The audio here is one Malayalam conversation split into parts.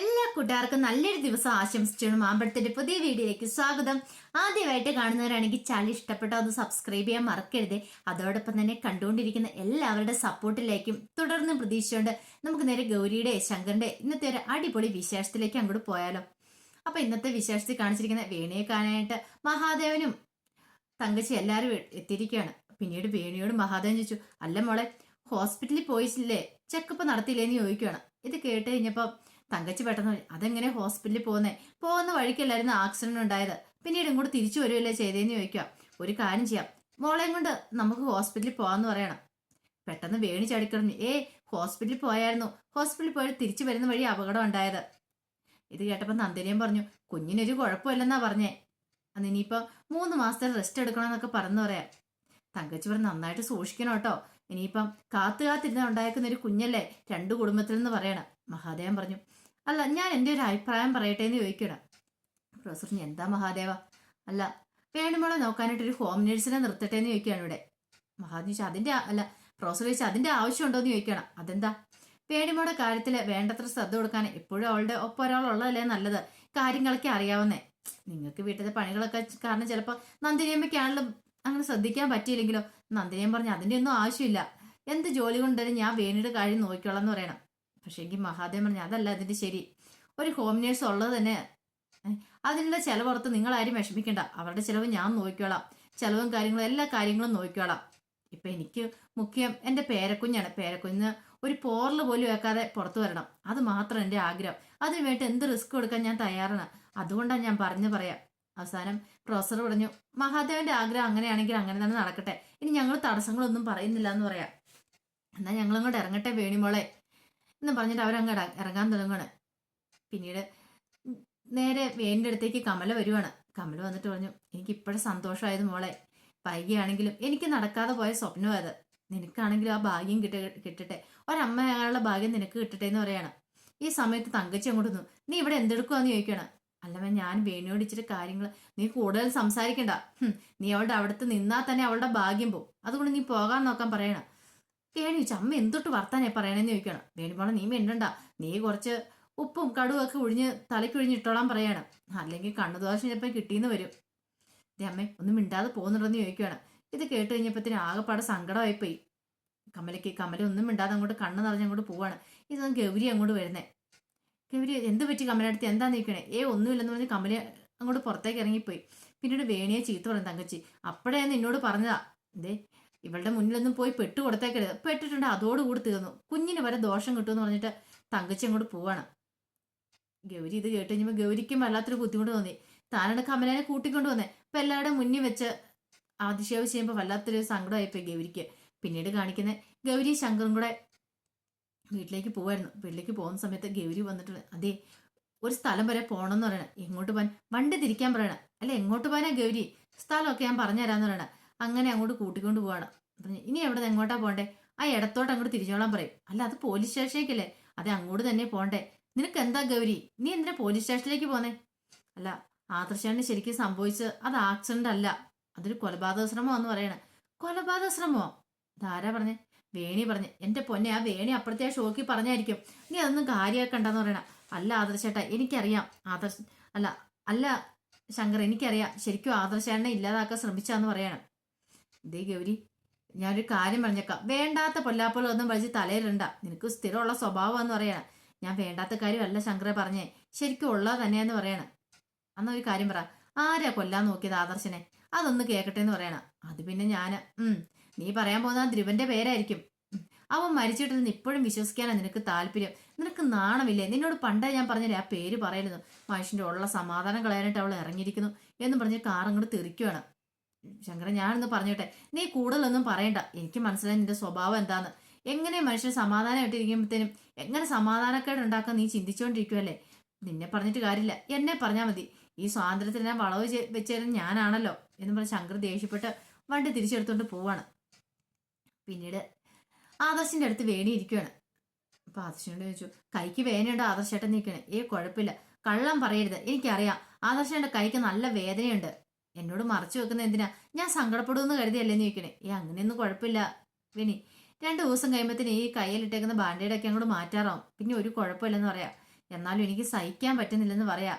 എല്ലാ കൂട്ടുകാർക്കും നല്ലൊരു ദിവസം ആശംസിച്ചു മാമ്പഴത്തിന്റെ പുതിയ വീഡിയോയിലേക്ക് സ്വാഗതം. ആദ്യമായിട്ട് കാണുന്നവരാണെങ്കിൽ ചാനൽ ഇഷ്ടപ്പെട്ട ഒന്ന് സബ്സ്ക്രൈബ് ചെയ്യാൻ മറക്കരുത്. അതോടൊപ്പം തന്നെ കണ്ടുകൊണ്ടിരിക്കുന്ന എല്ലാവരുടെ സപ്പോർട്ടിലേക്കും തുടർന്ന് പ്രതീക്ഷിച്ചുകൊണ്ട് നമുക്ക് നേരെ ഗൗരിയുടെ ശങ്കറിന്റെ ഇന്നത്തെ ഒരു അടിപൊളി വിശേഷത്തിലേക്ക് അങ്ങോട്ട് പോയാലോ. അപ്പൊ ഇന്നത്തെ വിശേഷത്തിൽ കാണിച്ചിരിക്കുന്ന വേണിയെ കാണാനായിട്ട് മഹാദേവനും തങ്കച്ചി എല്ലാവരും എത്തിയിരിക്കുകയാണ്. പിന്നീട് വേണിയോട് മഹാദേവൻ ചോദിച്ചു അല്ല മോളെ ഹോസ്പിറ്റലിൽ പോയിട്ടില്ലേ? ചെക്കപ്പ് നടത്തിയില്ലേന്ന് ചോദിക്കുകയാണ് ഇത് കേട്ട് കഴിഞ്ഞപ്പോൾ തങ്കച്ചി പെട്ടെന്ന് അതെങ്ങനെ ഹോസ്പിറ്റലിൽ പോകുന്നേ? പോകുന്ന വഴിക്കല്ലായിരുന്നു ആക്സിഡന്റ് ഉണ്ടായത്. പിന്നീട് ഇങ്ങോട്ട് തിരിച്ചു വരുമല്ലേ ചെയ്തേന്ന് ചോദിക്കാം ഒരു കാര്യം ചെയ്യാം. മോളെയും കൊണ്ട് നമുക്ക് ഹോസ്പിറ്റലിൽ പോകാന്ന് പറയണം. പെട്ടെന്ന് വേണി ചാടിക്കളഞ്ഞു ഏ ഹോസ്പിറ്റലിൽ പോയായിരുന്നു. ഹോസ്പിറ്റലിൽ പോയി തിരിച്ചു വരുന്ന വഴി അപകടം ഉണ്ടായത്. ഇത് കേട്ടപ്പോൾ നന്ദിനിയും പറഞ്ഞു കുഞ്ഞിനൊരു കുഴപ്പമില്ലെന്നാ പറഞ്ഞേ. അന്ന് ഇനിയിപ്പോൾ മൂന്ന് മാസത്തെ റെസ്റ്റ് എടുക്കണമെന്നൊക്കെ പറഞ്ഞു പറയാം. തങ്കച്ചി പറഞ്ഞ് നന്നായിട്ട് സൂക്ഷിക്കണം കേട്ടോ. ഇനിയിപ്പം കാത്തു കാത്തിരുന്ന് ഒരു കുഞ്ഞല്ലേ? രണ്ടു കുടുംബത്തിൽ നിന്ന് പറയണം. മഹാദേവൻ പറഞ്ഞു അല്ല ഞാൻ എന്റെ ഒരു അഭിപ്രായം പറയട്ടെ എന്ന് ചോദിക്കണം പ്രൊഫസർ എന്താ മഹാദേവ? അല്ല വേണുമോളെ നോക്കാനായിട്ട് ഒരു ഹോം നേഴ്സിനെ നിർത്തട്ടെ എന്ന് ചോദിക്കുകയാണ് ഇവിടെ. മഹാദേവ് ചോദിച്ചാൽ അതിന്റെ അല്ല പ്രൊഫസർ ചോദിച്ചാൽ അതിന്റെ ആവശ്യമുണ്ടോ എന്ന് ചോദിക്കണം അതെന്താ പേടിമോടെ കാര്യത്തിൽ വേണ്ടത്ര ശ്രദ്ധ കൊടുക്കാൻ എപ്പോഴും അവളുടെ ഒപ്പം ഒരാളുള്ളതല്ലേ നല്ലത്? കാര്യങ്ങളൊക്കെ അറിയാവുന്നേ. നിങ്ങൾക്ക് വീട്ടിലെ പണികളൊക്കെ കാരണം ചിലപ്പോൾ നന്ദിനിയമ്മയ്ക്കാണെങ്കിലും അങ്ങനെ ശ്രദ്ധിക്കാൻ പറ്റിയില്ലെങ്കിലോ? നന്ദിനിയം പറഞ്ഞു അതിന്റെ ഒന്നും ആവശ്യമില്ല. എന്ത് ജോലി കൊണ്ടുവരും? ഞാൻ വേണിയുടെ കാര്യം നോക്കിക്കോളാം എന്ന് പറയണം. പക്ഷേ എങ്കിൽ മഹാദേവൻ പറഞ്ഞു അതല്ല അതിന്റെ ശരി. ഒരു ഹോം നേഴ്സ് ഉള്ളത് തന്നെ അതിനുള്ള ചിലവർത്ത് നിങ്ങളാരും വിഷമിക്കണ്ട. അവരുടെ ചിലവ് ഞാൻ നോക്കിക്കോളാം. ചിലവും കാര്യങ്ങളും എല്ലാ കാര്യങ്ങളും നോക്കിക്കോളാം. ഇപ്പൊ എനിക്ക് മുഖ്യം എന്റെ പേരക്കുഞ്ഞാണ്. പേരക്കുഞ്ഞ് ഒരു പോറൽ പോലും വെക്കാതെ പുറത്തു വരണം. അത് മാത്രം എന്റെ ആഗ്രഹം. അതിന് വേണ്ടി എന്ത് റിസ്ക് കൊടുക്കാൻ ഞാൻ തയ്യാറാണ്? അതുകൊണ്ടാണ് ഞാൻ പറഞ്ഞു പറയാം. അവസാനം പ്രൊഫസർ പറഞ്ഞു മഹാദേവന്റെ ആഗ്രഹം അങ്ങനെയാണെങ്കിൽ അങ്ങനെ തന്നെ നടക്കട്ടെ. ഇനി ഞങ്ങൾ തടസ്സങ്ങളൊന്നും പറയുന്നില്ല എന്ന് പറയാം. എന്നാൽ ഞങ്ങൾ അങ്ങോട്ട് ഇറങ്ങട്ടെ വേണിമോളെ. എന്ന് പറഞ്ഞിട്ട് അവരങ്ങോട്ട് ഇറങ്ങാൻ തുടങ്ങുകയാണ് പിന്നീട് നേരെ വേണ്ട അടുത്തേക്ക് കമല വരുവാണ്. കമല വന്നിട്ട് പറഞ്ഞു എനിക്ക് ഇപ്പോഴും സന്തോഷമായത് മോളെ. വൈകിയാണെങ്കിലും എനിക്ക് നടക്കാതെ പോയ സ്വപ്നം അത്. നിനക്കാണെങ്കിലും ആ ഭാഗ്യം കിട്ട കിട്ടട്ടെ. ഒരമ്മയാളുടെ ഭാഗ്യം നിനക്ക് കിട്ടട്ടെ എന്ന് പറയാണ്. ഈ സമയത്ത് തങ്കച്ചി അങ്ങോട്ട് നിന്നു നീ ഇവിടെ എന്തെടുക്കുവാന്ന് ചോദിക്കണം അല്ലവ ഞാൻ വേണിയോട് ഇച്ചിരി കാര്യങ്ങൾ നീ കൂടുതൽ സംസാരിക്കണ്ട. നീ അവളുടെ അവിടുത്തെ നിന്നാൽ തന്നെ അവളുടെ ഭാഗ്യം പോകും അതുകൊണ്ട് നീ പോകാൻ നോക്കാൻ പറയണം. വേണി ചോദിച്ചു അമ്മ എന്തൊട്ട് വർത്താനെ പറയണെന്ന് ചോദിക്കണം വേണിപ്പോളെ നീ മിണ്ടണ്ട. നീ കുറച്ച് ഉപ്പും കടുവും ഒക്കെ ഒഴിഞ്ഞ് തലയ്ക്കൊഴിഞ്ഞ് ഇട്ടോളാൻ പറയണം. അല്ലെങ്കിൽ കണ്ണുദോഷം ചിലപ്പോൾ കിട്ടിയെന്ന് വരും. ദേ അമ്മേ ഒന്നും മിണ്ടാതെ പോകുന്നുണ്ടെന്ന് ചോദിക്കുകയാണ്. ഇത് കേട്ട് കഴിഞ്ഞപ്പോഴത്തേന് ആകെപ്പാടെ സങ്കടമായിപ്പോയി കമലയ്ക്ക് കമല ഒന്നും മിണ്ടാതെ അങ്ങോട്ട് കണ്ണ് നിറഞ്ഞ് അങ്ങോട്ട് പോവാണ്. ഇതൊന്നും ഗൗരി അങ്ങോട്ട് വരുന്നേ. ഗൗരി എന്ത് പറ്റി കമലടുത്ത് എന്താ നിൽക്കണേ ഏ ഒന്നുമില്ലെന്ന് പറഞ്ഞ് കമല അങ്ങോട്ട് പുറത്തേക്ക് ഇറങ്ങിപ്പോയി. പിന്നീട് വേണിയെ ചീത്ത പറഞ്ഞു തങ്കച്ചി. അപ്പോഴേ എന്നോട് പറഞ്ഞതാ. ദേ ഇവളുടെ മുന്നിലൊന്നും പോയി പെട്ട് കൊടുത്തേക്കരുത്. പെട്ടിട്ടുണ്ട് അതോടുകൂടി തീർന്നു. കുഞ്ഞിന് വരെ ദോഷം കിട്ടുമെന്ന് പറഞ്ഞിട്ട് തങ്കച്ചി അങ്ങോട്ട് പോവാണ്. ഗൗരി ഇത് കേട്ട് കഴിഞ്ഞപ്പോൾ ഗൗരിക്കും വല്ലാത്തൊരു ബുദ്ധിമുട്ട് തോന്നി. താനാണ് കമലേനെ കൂട്ടിക്കൊണ്ട് വന്നേ. അപ്പൊ എല്ലാവരുടെ മുന്നിൽ വെച്ച് ആതിശേവ് ചെയ്യുമ്പോൾ വല്ലാത്തൊരു സങ്കടമായിപ്പോയി ഗൗരിക്ക്. പിന്നീട് കാണിക്കുന്നത് ഗൗരി ശങ്കറും കൂടെ വീട്ടിലേക്ക് പോവായിരുന്നു. വീട്ടിലേക്ക് പോകുന്ന സമയത്ത് ഗൗരി വന്നിട്ടുണ്ട്. അതെ ഒരു സ്ഥലം വരെ പോകണമെന്ന് പറയണം. എങ്ങോട്ട് പോകാൻ വണ്ടി തിരിക്കാൻ പറയണം. അല്ല എങ്ങോട്ട് പോകാനാ ഗൗരി? സ്ഥലമൊക്കെ ഞാൻ പറഞ്ഞു തരാന്ന് പറയണം. അങ്ങനെ അങ്ങോട്ട് കൂട്ടിക്കൊണ്ട് പോവാണ്. പറഞ്ഞു ഇനി എവിടെ എങ്ങോട്ടാ പോണ്ടേ? ആ ഇടത്തോട്ട് അങ്ങോട്ട് തിരിഞ്ഞോളാൻ പറയും. അല്ല അത് പോലീസ് സ്റ്റേഷനിലേക്കല്ലേ അതെ അങ്ങോട്ട് തന്നെ പോണ്ടേ? നിനക്ക് എന്താ ഗൗരി? നീ എന്തിനാ പോലീസ് സ്റ്റേഷനിലേക്ക് പോന്നേ? അല്ല ആദർശാണ് ശരിക്കും സംഭവിച്ചത് അത് ആക്സിഡന്റ് അല്ല. അതൊരു കൊലപാതക ശ്രമം എന്ന് പറയണ. കൊലപാതക ശ്രമമോ ധാരാ പറഞ്ഞേ? വേണി പറഞ്ഞു. എന്റെ പൊന്നെ ആ വേണി അപ്പുറത്തെ ഷോക്കി പറഞ്ഞായിരിക്കും. നീ അതൊന്നും കാര്യമാക്കണ്ടെന്ന് പറയണ. അല്ല ആദർശേട്ടാ എനിക്കറിയാം. ആദർശ് അല്ല അല്ല ശങ്കർ എനിക്കറിയാം. ശരിക്കും ആദർശേട്ടനെ ഇല്ലാതാക്കാൻ ശ്രമിച്ചാന്ന് പറയണം. ദേ ഗൗരി ഞാനൊരു കാര്യം പറഞ്ഞേക്കാം. വേണ്ടാത്ത പൊല്ലാപ്പുകളൊന്നും വലിച്ച് തലയിലുണ്ട നിനക്ക് സ്ഥിരമുള്ള സ്വഭാവം എന്ന് പറയണം. ഞാൻ വേണ്ടാത്ത കാര്യമല്ല ശങ്കറെ പറഞ്ഞേ. ശരിക്കും ഉള്ളത് തന്നെയെന്ന് പറയണം. അന്ന് ഒരു കാര്യം പറ. ആരാ കൊല്ലാൻ നോക്കിയത് ആദർശനെ? അതൊന്ന് കേക്കട്ടെ എന്ന് പറയണം. അത് പിന്നെ ഞാൻ ഉം. നീ പറയാൻ പോകുന്ന ധ്രുവന്റെ പേരായിരിക്കും. അവൻ മരിച്ചിട്ടില്ലെന്ന് ഇപ്പോഴും വിശ്വസിക്കാനാ നിനക്ക് താല്പര്യം. നിനക്ക് നാണമില്ലേ? നിന്നോട് പണ്ടേ ഞാൻ പറഞ്ഞില്ലേ ആ പേര് പറയരുത് മനുഷ്യന്റെ ഉള്ള സമാധാനം കളയാനായിട്ട് അവൾ ഇറങ്ങിയിരിക്കുന്നു എന്ന് പറഞ്ഞ് കാർ അങ്ങോട്ട് തെറിക്കുവാണ്. ശങ്കരൻ ഞാനൊന്ന് പറഞ്ഞോട്ടെ? നീ കൂടുതലൊന്നും പറയണ്ട. എനിക്ക് മനസ്സിലായി നിന്റെ സ്വഭാവം എന്താന്ന്. എങ്ങനെ മനുഷ്യൻ സമാധാനമായിട്ടിരിക്കുമ്പോഴത്തേനും എങ്ങനെ സമാധാനക്കേട് ഉണ്ടാക്കാൻ നീ ചിന്തിച്ചുകൊണ്ടിരിക്കുവല്ലേ നിന്നെ പറഞ്ഞിട്ട് കാര്യമില്ല. എന്നെ പറഞ്ഞാൽ മതി. ഈ സ്വാതന്ത്ര്യത്തിന് ഞാൻ വളവ് വെച്ചേരുന്ന ഞാനാണല്ലോ എന്ന് പറഞ്ഞ് ശങ്കർ ദേഷ്യപ്പെട്ട് വണ്ടി തിരിച്ചെടുത്തോണ്ട് പോവാണ്. പിന്നീട് ആദർശിന്റെ അടുത്ത് വേണി അപ്പൊ ആദർശനോട് ചോദിച്ചു കൈക്ക് വേനയുണ്ട് ആദർശേട്ടൻ നീക്കണേ ഏ കുഴപ്പമില്ല. കള്ളം പറയരുത്. എനിക്കറിയാം. ആദർശന്റെ കൈക്ക് നല്ല വേദനയുണ്ട്. എന്നോട് മറച്ചു വെക്കുന്ന എന്തിനാ? ഞാൻ സങ്കടപ്പെടുമെന്ന് കരുതിയല്ലേന്ന് ചോദിക്കണേ ഏ അങ്ങനെയൊന്നും കുഴപ്പമില്ല വിനി. രണ്ടു ദിവസം കഴിയുമ്പത്തിന് ഈ കയ്യിലിട്ടേക്കുന്ന ബാൻഡേഡ് ഒക്കെ അങ്ങോട്ട് മാറ്റാറാവും. പിന്നെ ഒരു കുഴപ്പമില്ലെന്ന് പറയാം. എന്നാലും എനിക്ക് സഹിക്കാൻ പറ്റുന്നില്ലെന്ന് പറയാം.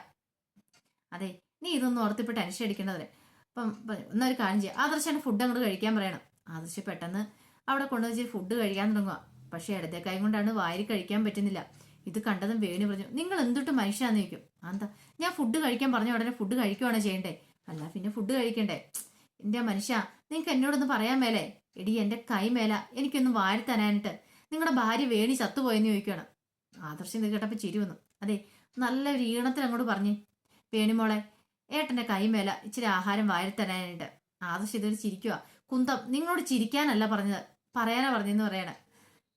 അതെ നീ ഇതൊന്നും ഓർത്തിപ്പോൾ ടെൻഷൻ അടിക്കേണ്ടതല്ലേ. അപ്പം ഒന്നൊരു കാര്യം ചെയ്യാം. ആദർശാണ് ഫുഡ് അങ്ങോട്ട് കഴിക്കാൻ പറയണം. ആദർശ് പെട്ടെന്ന് അവിടെ കൊണ്ടുവച്ച് ഫുഡ് കഴിക്കാൻ തുടങ്ങുക പക്ഷേ കൈ കൊണ്ടാണ് വാരി കഴിക്കാൻ പറ്റുന്നില്ല. ഇത് കണ്ടതും വേണു പറഞ്ഞു. നിങ്ങൾ എന്തൊട്ട് മനുഷ്യാന്ന് ചോദിക്കും. എന്താ ഞാൻ ഫുഡ് കഴിക്കാൻ പറഞ്ഞ ഉടനെ ഫുഡ് കഴിക്കുവാണോ ചെയ്യണ്ടേ? അല്ല പിന്നെ ഫുഡ് കഴിക്കണ്ടേ? എന്റെ മനുഷ്യ നിങ്ങൾക്ക് എന്നോടൊന്ന് പറയാൻ മേലേ? എടി എന്റെ കൈമേല എനിക്കൊന്ന് വാരി തരാനായിട്ട് നിങ്ങളുടെ ഭാര്യ വേണി ചത്തുപോയെന്ന് ചോദിക്കുകയാണ് ആദർശം ഇത് കേട്ടപ്പോൾ ചിരി വന്നു. അതെ നല്ല ഒരു ഈണത്തിൽ അങ്ങോട്ട് പറഞ്ഞേ വേണിമോളെ ഏട്ടന്റെ കൈ മേല ഇച്ചിരി ആഹാരം വാരി തരാനായിട്ട് ആദർശം ഇതൊരു ചിരിക്കുക കുന്തം നിങ്ങളോട് ചിരിക്കാനല്ല പറഞ്ഞത് പറയാനാ പറഞ്ഞെന്ന് പറയണേ.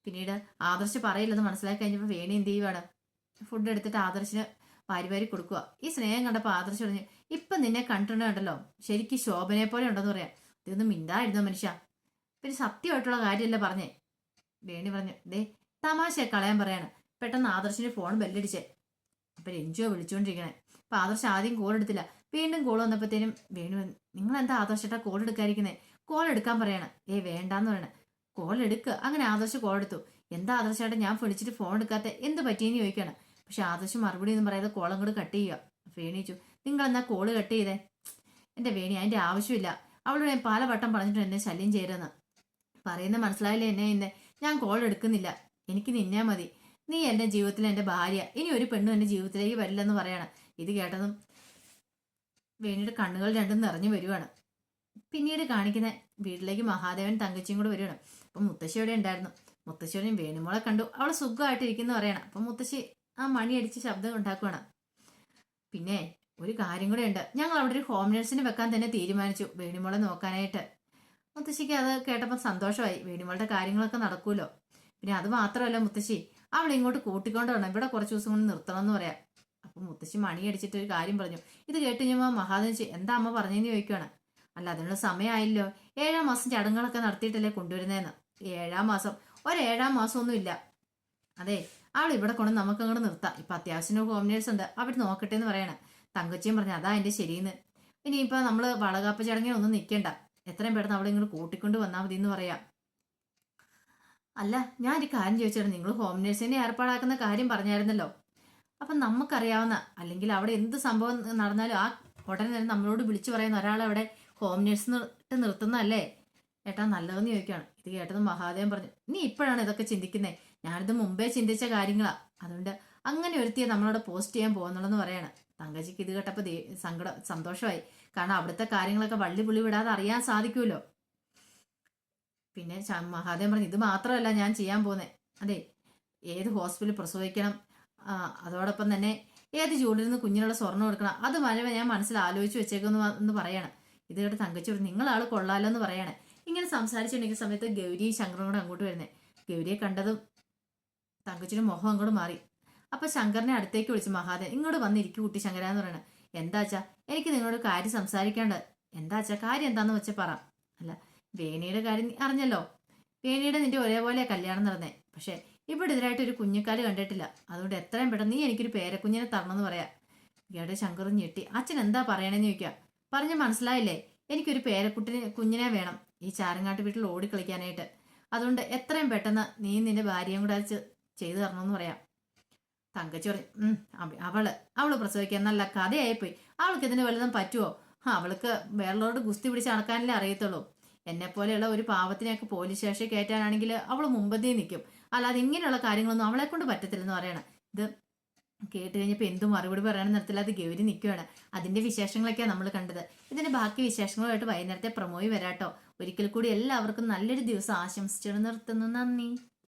പിന്നീട് ആദർശ് പറയില്ലെന്ന് മനസ്സിലാക്കി കഴിഞ്ഞപ്പോൾ വേണി എന്ത് ചെയ്യുവാണ്? ഫുഡ് എടുത്തിട്ട് ആദർശിന് വാരി വാരി കൊടുക്കുക. ഈ സ്നേഹം കണ്ടപ്പോൾ ആദർശ് പറഞ്ഞു ഇപ്പം നിന്നെ കണ്ടിട്ടുണ്ടല്ലോ ശരിക്കും ശോഭനയെ പോലെ ഉണ്ടെന്ന് പറയാം. ഇതൊന്നും മിണ്ടായിരുന്നു മനുഷ്യ? പിന്നെ സത്യമായിട്ടുള്ള കാര്യമല്ല പറഞ്ഞേ. വേണി പറഞ്ഞു ദേ തമാശ കളയാൻ പറയാണ്. പെട്ടെന്ന് ആദർശിന് ഫോൺ ബെല്ലടിച്ചേ. അപ്പൊ രഞ്ജുവോ വിളിച്ചുകൊണ്ടിരിക്കണേ അപ്പൊ ആദർശ് ആദ്യം കോൾ എടുത്തില്ല. വീണ്ടും കോൾ വന്നപ്പോഴത്തേനും വേണു നിങ്ങൾ എന്താ ആദർശേട്ടാ കോൾ എടുക്കാതിരിക്കുന്നേ? കോൾ എടുക്കാൻ പറയണം. ഏ വേണ്ടാന്ന് പറയണേ. കോൾ എടുക്കുക അങ്ങനെ ആദർശ് കോൾ എടുത്തു. എന്താ ആദർശേട്ടാ ഞാൻ വിളിച്ചിട്ട് ഫോൺ എടുക്കാത്ത? എന്ത് പറ്റിയെന്ന് ചോദിക്കാണ്. പക്ഷെ ആദർശ് മറുപടി ഒന്നും പറയാതെ കോൾ അങ്ങോട്ട് കട്ട് ചെയ്യുക. വേണിച്ചു നിങ്ങൾ എന്നാ കോൾ കട്ട് ചെയ്തേ? എന്റെ വേണി അതിന്റെ ആവശ്യമില്ല. അവളോട് ഞാൻ പല വട്ടം പറഞ്ഞിട്ട് എന്നെ ശല്യം ചെയ്യരുതെന്ന്. പറയുന്നത് മനസ്സിലായില്ലേ എന്നെ എന്നെ ഞാൻ കോൾ എടുക്കുന്നില്ല. എനിക്ക് നിന്നെ മതി. നീ എന്റെ ജീവിതത്തിലെ എന്റെ ഭാര്യ. ഇനി ഒരു പെണ്ണും എന്റെ ജീവിതത്തിലേക്ക് വരില്ലെന്ന് പറയണം. ഇത് കേട്ടതും വേണിയുടെ കണ്ണുകൾ രണ്ടും നിറഞ്ഞു വരുവാണ്. പിന്നീട് കാണിക്കുന്ന വീട്ടിലേക്ക് മഹാദേവൻ തങ്കച്ചിയും കൂടെ വരുവാണ്. അപ്പം മുത്തശ്ശിയോടെ ഉണ്ടായിരുന്നു. മുത്തശ്ശിയോടെയും വേണുമോളെ കണ്ടു. അവൾ സുഖമായിട്ടിരിക്കുന്നു പറയണം. അപ്പം മുത്തശ്ശി ആ മണി അടിച്ച് ശബ്ദം ഉണ്ടാക്കുവാണ്. പിന്നെ ഒരു കാര്യം കൂടെ ഉണ്ട്. ഞങ്ങൾ അവിടെ ഒരു ഹോം നഴ്സിനെ വെക്കാൻ തന്നെ തീരുമാനിച്ചു. വേണിമോളെ നോക്കാനായിട്ട്. മുത്തശ്ശിക്ക് അത് കേട്ടപ്പോൾ സന്തോഷമായി. വേണിമോളുടെ കാര്യങ്ങളൊക്കെ നടക്കുമല്ലോ പിന്നെ അത് മാത്രമല്ല മുത്തശ്ശി അവളെ ഇങ്ങോട്ട് കൂട്ടിക്കൊണ്ട് വേണം ഇവിടെ കുറച്ച് ദിവസം കൊണ്ട് നിർത്തണം എന്ന് പറയാം. അപ്പം മുത്തശ്ശി മണി അടിച്ചിട്ട് ഒരു കാര്യം പറഞ്ഞു. ഇത് കേട്ട് ഞാൻ മഹാദേവിച്ച് എന്താ അമ്മ പറഞ്ഞതെന്ന് ചോദിക്കുകയാണ് അല്ല അതിനുള്ള സമയമായില്ലോ. ഏഴാം മാസം ചടങ്ങുകളൊക്കെ നടത്തിയിട്ടല്ലേ കൊണ്ടുവരുന്നതെന്ന് ഏഴാം മാസം. ഒരേഴാം മാസമൊന്നുമില്ല. അതെ അവൾ ഇവിടെ കൊണ്ട് നമുക്ക് അങ്ങോട്ട് നിർത്താം. ഇപ്പൊ അത്യാവശ്യം ഹോം നേഴ്സ് ഉണ്ട്. അവിടെ നോക്കട്ടെ എന്ന് പറയണേ. തങ്കച്ചിയും പറഞ്ഞു അതാ എന്റെ ശരിയെന്ന് നമ്മൾ വളകാപ്പ് ചടങ്ങിനൊന്നും നിൽക്കണ്ട എത്രയും പെട്ടെന്ന് അവളെ ഇങ്ങോട്ട് കൂട്ടിക്കൊണ്ട് വന്നാൽ മതി എന്ന് പറയാം. അല്ല ഞാൻ ഒരു കാര്യം ചോദിച്ചാണ് നിങ്ങൾ ഹോം നേഴ്സിനെ ഏർപ്പാടാക്കുന്ന കാര്യം പറഞ്ഞായിരുന്നല്ലോ. അപ്പം നമുക്കറിയാവുന്ന അല്ലെങ്കിൽ അവിടെ എന്ത് സംഭവം നടന്നാലും ആ ഉടനെ തന്നെ നമ്മളോട് വിളിച്ചു പറയുന്ന ഒരാളവിടെ ഹോം നേഴ്സ് നിർത്തി നിർത്തുന്നതല്ലേ? ഏട്ടാ നല്ലതെന്ന് ചോദിക്കുകയാണ് ഇത് കേട്ടത് മഹാദേവൻ പറഞ്ഞു നീ ഇപ്പോഴാണ് ഇതൊക്കെ ചിന്തിക്കുന്നത് ഞാനിത് മുമ്പേ ചിന്തിച്ച കാര്യങ്ങളാ. അതുകൊണ്ട് അങ്ങനെ ഒരുത്തിയെ നമ്മളോട് പോസ്റ്റ് ചെയ്യാൻ പോകുന്നുള്ളെന്ന് പറയാണ്. തങ്കച്ചിക്ക് ഇത് കേട്ടപ്പോൾ സങ്കടം സന്തോഷമായി. കാരണം അവിടുത്തെ കാര്യങ്ങളൊക്കെ വള്ളി പുള്ളി വിടാതെ അറിയാൻ സാധിക്കുമല്ലോ. പിന്നെ മഹാദേവൻ പറഞ്ഞു ഇത് മാത്രമല്ല ഞാൻ ചെയ്യാൻ പോകുന്നത് അതെ ഏത് ഹോസ്പിറ്റലിൽ പ്രസവിക്കണം അതോടൊപ്പം തന്നെ ഏത് ജോലിയിൽ നിന്ന് കുഞ്ഞിനുള്ള സ്വർണം കൊടുക്കണം അത് വരെ ഞാൻ മനസ്സിൽ ആലോചിച്ച് വെച്ചേക്കുന്നു എന്ന് പറയാണ്. ഇത് കേട്ട് തങ്കച്ചി പറഞ്ഞു നിങ്ങളാൾ കൊള്ളാലോ എന്ന് പറയാണ്. ഇങ്ങനെ സംസാരിച്ചിട്ടുണ്ടെങ്കിൽ സമയത്ത് ഗൗരിയും ശങ്കറും കൂടെ അങ്ങോട്ട് വരുന്നത് ഗൗരിയെ കണ്ടതും തങ്കച്ചിയുടെ മുഖം അങ്ങോട്ട് മാറി. അപ്പൊ ശങ്കറിനെ അടുത്തേക്ക് വിളിച്ച് മഹാദേവൻ ഇങ്ങോട്ട് വന്നിരിക്കും കുട്ടി ശങ്കര എന്ന് പറയണ. എന്താച്ചാ എനിക്ക് നിങ്ങളോട് കാര്യം സംസാരിക്കാണ്ട് എന്താച്ചാ കാര്യം എന്താന്ന് വെച്ചാൽ പറ. അല്ല വേണിയുടെ കാര്യം അറിഞ്ഞല്ലോ. വേണിയുടെ നിന്റെ ഒരേപോലെ കല്യാണം നടന്നേ. പക്ഷേ ഇവിടെ ഇതിനായിട്ട് ഒരു കുഞ്ഞിക്കാൽ കണ്ടിട്ടില്ല. അതുകൊണ്ട് എത്രയും പെട്ടെന്ന് നീ എനിക്കൊരു പേരക്കുഞ്ഞിനെ തരണമെന്ന് പറയാ. ഇയാളുടെ ശങ്കറും ഞെട്ടി. അച്ഛൻ എന്താ പറയണെന്ന് ചോദിക്കാം? പറഞ്ഞ മനസ്സിലായില്ലേ? എനിക്കൊരു പേരക്കുട്ടിനെ കുഞ്ഞിനെ വേണം. ഈ ചാരങ്ങാട്ട് വീട്ടിൽ ഓടിക്കളിക്കാനായിട്ട്. അതുകൊണ്ട് എത്രയും പെട്ടെന്ന് നീ നിന്റെ ഭാര്യയും കൂടെ ചെയ്തു തരണമെന്ന് പറയാം. തങ്കച്ചി പറഞ്ഞു "ഉം, അവൾ അവൾ പ്രസവിക്കാൻ നല്ല കഥയായിപ്പോയി. അവൾക്ക് ഇതിന് വലുതും പറ്റുമോ അവൾക്ക് വേറെ ഗുസ്തി പിടിച്ച് നടക്കാനല്ലേ അറിയത്തുള്ളൂ. എന്നെ പോലെയുള്ള ഒരു പാവത്തിനെയൊക്കെ പോലീസ് സ്റ്റേഷനിൽ കയറ്റാനാണെങ്കിൽ അവൾ മുമ്പത്തേ നിൽക്കും. അല്ലാതെ ഇങ്ങനെയുള്ള കാര്യങ്ങളൊന്നും അവളെ കൊണ്ട് പറ്റത്തില്ലെന്ന് പറയണം. ഇത് കേട്ട് കഴിഞ്ഞപ്പോൾ എന്തും മറുപടി പറയാനും നിർത്തില്ല അത് ഗൗരി നിൽക്കുകയാണ്. അതിന്റെ വിശേഷങ്ങളൊക്കെയാണ് നമ്മൾ കണ്ടത്. ഇതിന്റെ ബാക്കി വിശേഷങ്ങളുമായിട്ട് വൈകുന്നേരത്തെ പ്രമോയി വരാട്ടോ. ഒരിക്കൽ കൂടി എല്ലാവർക്കും നല്ലൊരു ദിവസം ആശംസിച്ചു നിർത്തുന്നു. നന്ദി.